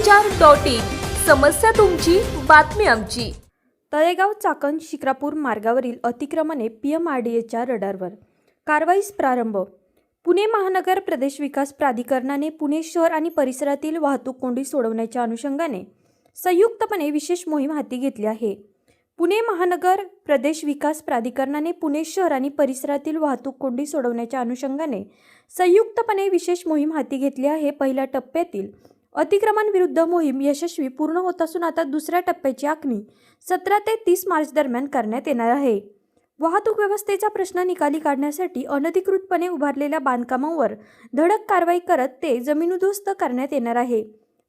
Samachar dot in. समस्या तुमची बातमी आमची. तळेगाव चाकण शिक्रापूर मार्गावरील अतिक्रमणे एच्या रडारवर. कारवाईस प्रारंभ. पुणे महानगर प्रदेश विकास प्राधिकरणाने पुणे शहर आणि परिसरातील वाहतूक कोंडी सोडवण्याच्या अनुषंगाने संयुक्तपणे विशेष मोहीम हाती घेतली आहे. पुणे महानगर प्रदेश विकास प्राधिकरणाने पुणे शहर आणि परिसरातील वाहतूक कोंडी सोडवण्याच्या अनुषंगाने संयुक्तपणे विशेष मोहीम हाती घेतली आहे पहिल्या टप्प्यातील. अतिक्रमांविरुद्ध मोहीम यशस्वी पूर्ण होत असून आता दुसऱ्या टप्प्याची आखणी सतरा ते तीस मार्च दरम्यान करण्यात येणार आहे. वाहतूक व्यवस्थेचा प्रश्न निकाली काढण्यासाठी अनधिकृतपणे उभारलेल्या बांधकामांवर धडक कारवाई करत ते जमीनदोस्त करण्यात येणार आहे.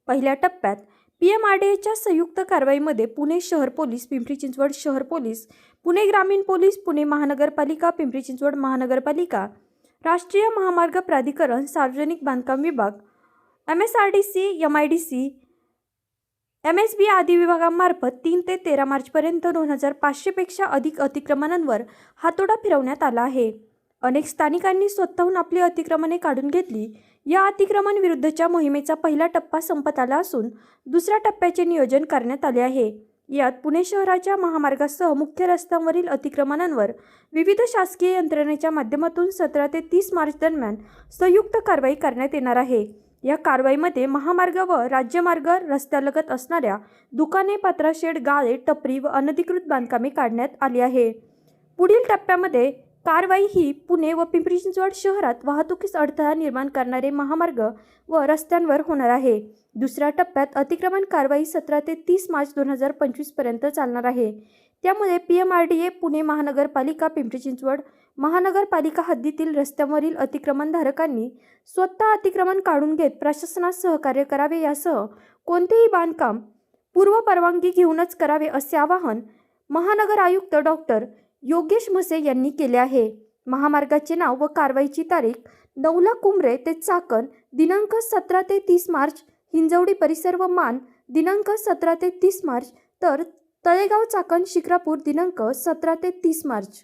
पहिल्या टप्प्यात पीएमआरडीएच्या संयुक्त कारवाईमध्ये पुणे शहर पोलीस पिंपरी चिंचवड शहर पोलीस पुणे ग्रामीण पोलीस पुणे महानगरपालिका पिंपरी चिंचवड महानगरपालिका राष्ट्रीय महामार्ग प्राधिकरण सार्वजनिक बांधकाम विभाग M S R D C M I D C M S B आदी विभागांमार्फत तीन ते तेरा मार्चपर्यंत दोन हजार पाचशेपेक्षा अधिक अतिक्रमणांवर हातोडा फिरवण्यात आला आहे. अनेक स्थानिकांनी स्वतःहून आपली अतिक्रमणे काढून घेतली. या अतिक्रमण विरुद्धच्या मोहिमेचा पहिला टप्पा संपत आला असून दुसऱ्या टप्प्याचे नियोजन करण्यात आले आहे. यात पुणे शहराच्या महामार्गासह मुख्य रस्त्यांवरील अतिक्रमणांवर विविध शासकीय यंत्रणेच्या माध्यमातून सतरा ते तीस मार्च दरम्यान संयुक्त कारवाई करण्यात येणार आहे. या कारवाईमध्ये महामार्ग व राज्यमार्ग रस्त्यालगत असणाऱ्या दुकाने पत्राशेड गाळे टपरी व अनधिकृत बांधकामे काढण्यात आली आहे. पुढील टप्प्यामध्ये कारवाई ही पुणे व पिंपरी चिंचवड शहरात वाहतुकीस अडथळा निर्माण करणारे महामार्ग व रस्त्यांवर होणार आहे. दुसऱ्या टप्प्यात अतिक्रमण कारवाई सतरा ते तीस मार्च दोन हजार पंचवीसपर्यंत चालणार आहे. त्यामुळे P M R D A Pune महानगरपालिका पिंपरी चिंचवड महानगरपालिका हद्दीतील रस्त्यांवरील अतिक्रमणधारकांनी स्वतः अतिक्रमण काढून घेत प्रशासनास सहकार्य करावे यासह कोणतेही बांधकाम पूर्व परवानगी घेऊनच करावे असे आवाहन महानगर आयुक्त डॉक्टर योगेश म्हसे यांनी केले आहे. महामार्गाचे नाव व कारवाईची तारीख नवला कुंभरे ते चाकण दिनांक सतरा ते तीस मार्च हिंजवडी परिसर व मान दिनांक सतरा ते तीस मार्च तर तळेगाव चाकण शिक्रापूर दिनांक सतरा ते तीस मार्च.